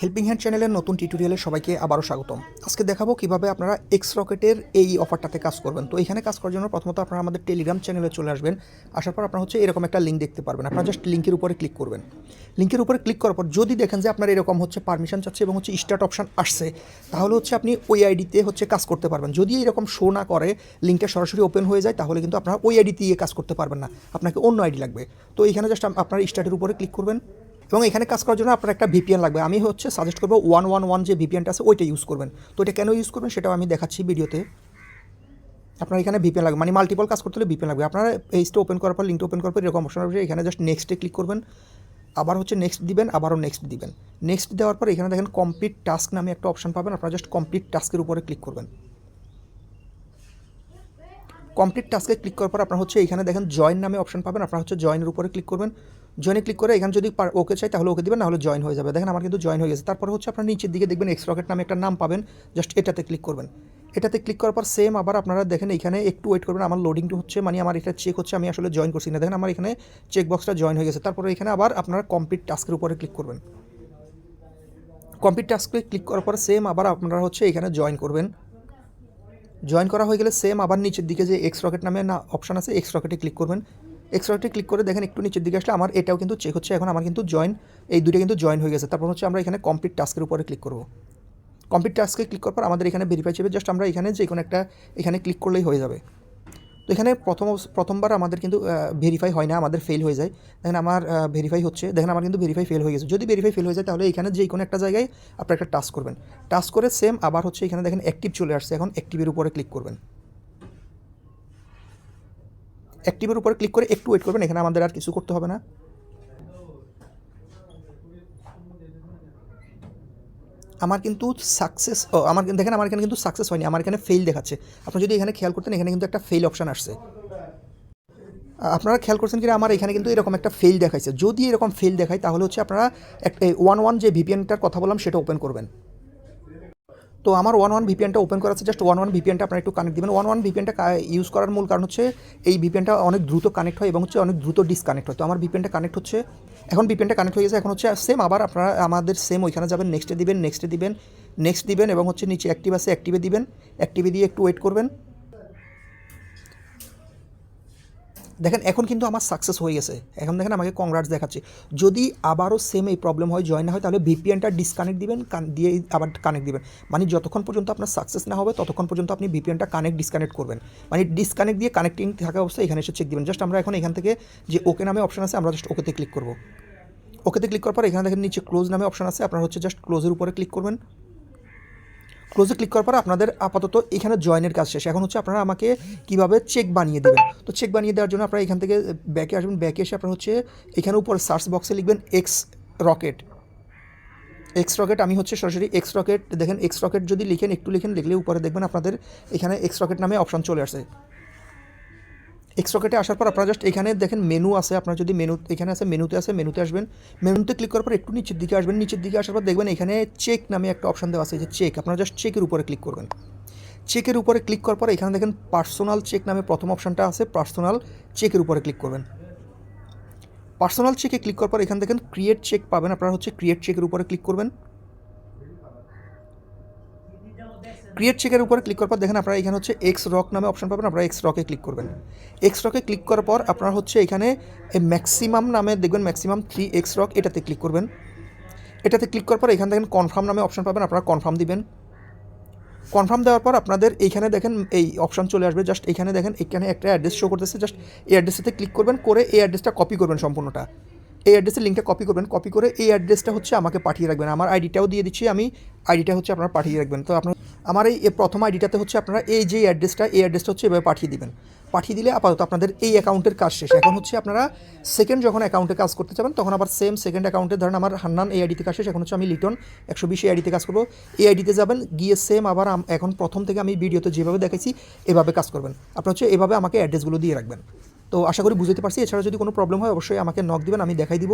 Helping hand চ্যানেলের নতুন টিউটোরিয়ালে সবাইকে আবারও স্বাগতম। আজকে দেখাবো কীভাবে আপনারা এক্স রকেটের এই অফারটাতে কাজ করবেন। তো এখানে কাজ করার জন্য প্রথমত আপনারা আমাদের টেলিগ্রাম চ্যানেলে চলে আসবেন। আসার পর আপনারা হচ্ছে এরকম একটা লিঙ্ক দেখতে পারবেন। আপনারা জাস্ট লিঙ্কের উপরে ক্লিক করবেন। লিঙ্কের উপরে ক্লিক করার পর যদি দেখেন যে আপনার এরকম হচ্ছে পারমিশন চাচ্ছে এবং হচ্ছে স্টার্ট অপশান আসছে, তাহলে হচ্ছে আপনি ওই আইডিতে হচ্ছে কাজ করতে পারবেন। যদি এরকম শো না করে লিঙ্কটা সরাসরি ওপেন হয়ে যায়, তাহলে কিন্তু আপনারা ওই আইডি দিয়ে কাজ করতে পারবেন না। আপনাকে অন্য আইডি লাগবে। তো এখানে জাস্ট আপনার স্টার্টের উপরে ক্লিক করবেন। এবং এখানে কাজ করার জন্য আপনার একটা ভিপিএন লাগবে। আমি হচ্ছে সাজেস্ট করব ওয়ান ওয়ান ওয়ান যে ভিপিএনটা আছে, ওইটা ইউজ করবেন। তো এটা কেন ইউজ করবেন সেটাও আমি দেখাচ্ছি ভিডিওতে। আপনার এখানে ভিপিএন লাগবে। মানে মাল্টিপল কাজ করতে হলে ভিপিএন লাগবে। আপনারা পেজটা ওপেন করার পর লিঙ্কটা ওপেন করার পর এরকম অপশন আসবে এখানে জাস্ট নেক্সটে ক্লিক করবেন। আবার হচ্ছে নেক্সট দিবেন, আবারও নেক্সট দিবেন। নেক্সট দেওয়ার পর এখানে দেখেন কমপ্লিট টাস্ক নামে একটা অপশন পাবেন। আপনারা জাস্ট কমপ্লিট টাস্কের উপরে ক্লিক করবেন। কমপ্লিট টাস্কে ক্লিক করার পর আপনার হচ্ছে এখানে দেখেন জয়েন নামে অপশন পাবেন। আপনারা হচ্ছে জয়েনের উপরে ক্লিক করবেন। জয়েনে ক্লিক করে এখানে যদি ওকে চাই তাহলে ওকে দিবেন না হলে জয়েন হয়ে যাবে। দেখেন আমার কিন্তু জয়েন হয়ে গেছে। তারপর হচ্ছে আপনার নিচের দিকে দেখবেন এক্স রকেট নামে একটা নাম পাবেন। জাস্ট এটাতে ক্লিক করবেন। এটাতে ক্লিক করার পর সেম আবার আপনারা দেখেন এখানে একটু ওয়েট করবেন। আমার লোডিংটা হচ্ছে মানে আমার এটা চেক হচ্ছে, আমি আসলে জয়েন করছি না। দেখেন আমার এখানে চেক বক্সটা জয়েন হয়ে গেছে। তারপরে এখানে আবার আপনারা কমপ্লিট টাস্কের উপরে ক্লিক করবেন। কমপ্লিট টাস্কে ক্লিক করার পর সেম আবার আপনারা হচ্ছে এখানে জয়েন করবেন। জয়েন করা হয়ে গেলে সেম আবার নিচের দিকে যে এক্স রকেট নামে না অপশান আছে এক্স রকেটে ক্লিক করবেন। এক্স রকেটে ক্লিক করে দেখেন একটু নিচের দিকে আসলে আমার এটাও কিন্তু চেক হচ্ছে, এখন আমার কিন্তু জয়েন এই দুটো কিন্তু জয়েন হয়ে গেছে। তারপর হচ্ছে আমরা এখানে কমপ্লিট টাস্কের উপরে ক্লিক করব। কমপ্লিট টাস্কে ক্লিক করার পর আমাদের এখানে ভেরিফাই চেপে জাস্ট আমরা এখানে যে কোনো একটা এখানে ক্লিক করলেই হয়ে যাবে। তো এখানে প্রথম প্রথমবার আমাদের কিন্তু ভেরিফাই হয় না, আমাদের ফেল হয়ে যায়। দেখেন আমার ভেরিফাই হচ্ছে, দেখেন আমার কিন্তু ভেরিফাই ফেল হয়ে গেছে। যদি ভেরিফাই ফেল হয়ে যায়, তাহলে এখানে যে কোনো একটা জায়গায় আপনার একটা টাস্ক করবেন। টাস্ক করে সেম আবার হচ্ছে এখানে দেখেন অ্যাক্টিভ চলে আসছে। এখন অ্যাক্টিভের উপরে ক্লিক করবেন। অ্যাক্টিভের উপরে ক্লিক করে একটু ওয়েট করবেন। এখানে আমাদের আর কিছু করতে হবে না। আমার কিন্তু সাকসেস আমার দেখেন আমার এখানে কিন্তু সাকসেস হয়নি, আমার এখানে ফেল দেখাচ্ছে। আপনি যদি এখানে খেয়াল করতেন, এখানে কিন্তু একটা ফেল অপশান আসছে। আপনারা খেয়াল করছেন কিনা, আমার এখানে কিন্তু এরকম একটা ফেল দেখাইছে। যদি এরকম ফেল দেখায়, তাহলে হচ্ছে আপনারা একটা ওয়ান ওয়ান যে ভিপিএনটার কথা বললাম, সেটা ওপেন করবেন। তো আমার ওয়ান ওয়ান ভিপিএনটা ওপেন করা আছে জাস্ট ওয়ান ওয়ান ভিপিএনটা আপনারা একটু কানেক্ট দিবেন। ওয়ান ওয়ান ভিপিএনটা ইউজ করার মূল কারণ হচ্ছে এই ভিপিএনটা অনেক দ্রুত কানেক্ট হয় এবং হচ্ছে অনেক দ্রুত ডিসকানেক্ট হয়। তো আমার ভিপিএনটা কানেক্ট হচ্ছে, এখন ভিপিএনটা কানেক্ট হয়ে গেছে, এখন হচ্ছে সেম আবার আপনারা আমাদের সেম ওইখানে যাবেন নেক্সটে দিবেন নেক্সটে দিবেন নেক্সট দিবেন এবং হচ্ছে নিচে অ্যাক্টিভ আছে অ্যাক্টিভে দিবেন অ্যাক্টিভে দিয়ে একটু ওয়েট করবেন। দেখেন, এখন কিন্তু আমার সাকসেস হয়ে গেছে। এখন দেখেন, আমাকে কংগ্রাটস দেখাচ্ছে। যদি আবারও সেম এই প্রবলেম হয় জয়েন না হয়, তাহলে ভিপিএনটা ডিসকানেক্ট দিবেন দিয়ে আবার কানেক্ট দিবেন। মানে যতক্ষণ পর্যন্ত আপনার সাকসেস না হবে, ততক্ষণ পর্যন্ত আপনি ভিপিএনটা কানেক্ট ডিসকানেক্ট করবেন। মানে ডিসকানেক্ট দিয়ে কানেক্টিং থাকা অবস্থায় এখানে এসে চেক দিবেন। জাস্ট আমরা এখন এখান থেকে যে ওকে নামে অপশন আছে, আমরা জাস্ট ওকেতে ক্লিক করব। ওকেতে ক্লিক করার পর এখানে দেখেন, নিচে ক্লোজ নামে অপশন আছে। আপনার হচ্ছে জাস্ট ক্লোজের উপরে ক্লিক করবেন। ক্লোজে ক্লিক করার পর আপনাদের আপাতত এখানে জয়েনের কাজ শেষ। এখন হচ্ছে আপনারা আমাকে কীভাবে চেক বানিয়ে দেবেন? তো চেক বানিয়ে দেওয়ার জন্য আপনারা এখান থেকে ব্যাকে আসবেন। ব্যাকে এসে আপনারা হচ্ছে এখানে উপর সার্চ বক্সে লিখবেন এক্স রকেট এক্স রকেট আমি হচ্ছে সরাসরি এক্স রকেট দেখেন এক্স রকেট যদি লিখেন, একটু লিখেন লিখলে উপরে দেখবেন আপনাদের এখানে এক্স রকেট নামে অপশান চলে আসে। এক্স রকেটে আসার পর আপনারা জাস্ট এখানে দেখেন মেনু আছে, আপনার যদি মেনু এখানে আছে মেনুতে আছে মেনুতে আসবেন। মেনুতে ক্লিক করার পর একটু নিচের দিকে আসবেন। নিচের দিকে আসার পর দেখবেন এখানে চেক নামে একটা অপশন দেওয়া আছে, যে চেক আপনারা জাস্ট চেকের উপরে ক্লিক করবেন। চেকের উপরে ক্লিক করার পর এখানে দেখেন পার্সোনাল চেক নামে প্রথম অপশানটা আছে পার্সোনাল চেকের উপরে ক্লিক করবেন। পার্সোনাল চেকে ক্লিক করার পর এখানে দেখেন ক্রিয়েট চেক পাবেন। আপনারা হচ্ছে ক্রিয়েট চেকের উপরে ক্লিক করবেন। ক্রিয়েট চেকের উপরে ক্লিক করার পর দেখেন আপনারা এখানে হচ্ছে এক্স রক নামে অপশন পাবেন, আপনারা এক্স রকে ক্লিক করবেন। এক্স রকে ক্লিক করার পর আপনারা হচ্ছে এখানে ম্যাক্সিমাম নামে দেখবেন ম্যাক্সিমাম থ্রি এক্স রক এটাতে ক্লিক করবেন। এটাতে ক্লিক করার পর এখানে দেখেন কনফার্ম নামে অপশন পাবেন, আপনারা কনফার্ম দিবেন। কনফার্ম দেওয়ার পর আপনাদের এইখানে দেখেন এই অপশন চলে আসবে জাস্ট এখানে দেখেন এখানে একটা অ্যাড্রেস শো করতেছে জাস্ট এই অ্যাড্রেসটাতে ক্লিক করবেন, করে এই অ্যাড্রেসটা কপি করবেন সম্পূর্ণটা। এই অ্যাড্রেসের লিঙ্কটা কপি করবেন কপি করে এই অ্যাড্রেসটা হচ্ছে আমাকে পাঠিয়ে রাখবেন। আমার আইডিটাও দিয়ে দিচ্ছি, আমি আইডিটা হচ্ছে আপনারা পাঠিয়ে রাখবেন। তো আপনার আমার এই প্রথম আইডিটাতে হচ্ছে আপনারা এই যে অ্যাড্রেসটা এই অ্যাড্রেসটা হচ্ছে এভাবে পাঠিয়ে দিবেন। পাঠিয়ে দিলে আপাতত আপনাদের এই অ্যাকাউন্টের কাজ শেষ। এখন হচ্ছে আপনারা সেকেন্ড যখন অ্যাকাউন্টে কাজ করতে যাবেন, তখন আবার সেম সেকেন্ড অ্যাকাউন্টে ধরেন আমার হান্নান এই আইডিতে কাজ শেষ, এখন হচ্ছে আমি লিটন একশো বিশ এই আইডিতে কাজ করব। এই আইডিতে যাবেন, গিয়ে সেম আবার এখন প্রথম থেকে আমি ভিডিওতে যেভাবে দেখাইছি, এভাবে কাজ করবেন। আপনার হচ্ছে এভাবে আমাকে অ্যাড্রেসগুলো দিয়ে রাখবেন। তো আশা করি বুঝতে পারছি। এছাড়া যদি কোনো প্রবলেম হয়, অবশ্যই আমাকে নক দিবেন, আমি দেখাই দিব।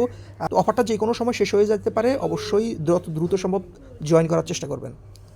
অফারটা যে কোনো সময় শেষ হয়ে যেতে পারে, অবশ্যই দ্রুত দ্রুত সম্ভব জয়েন করার চেষ্টা করবেন।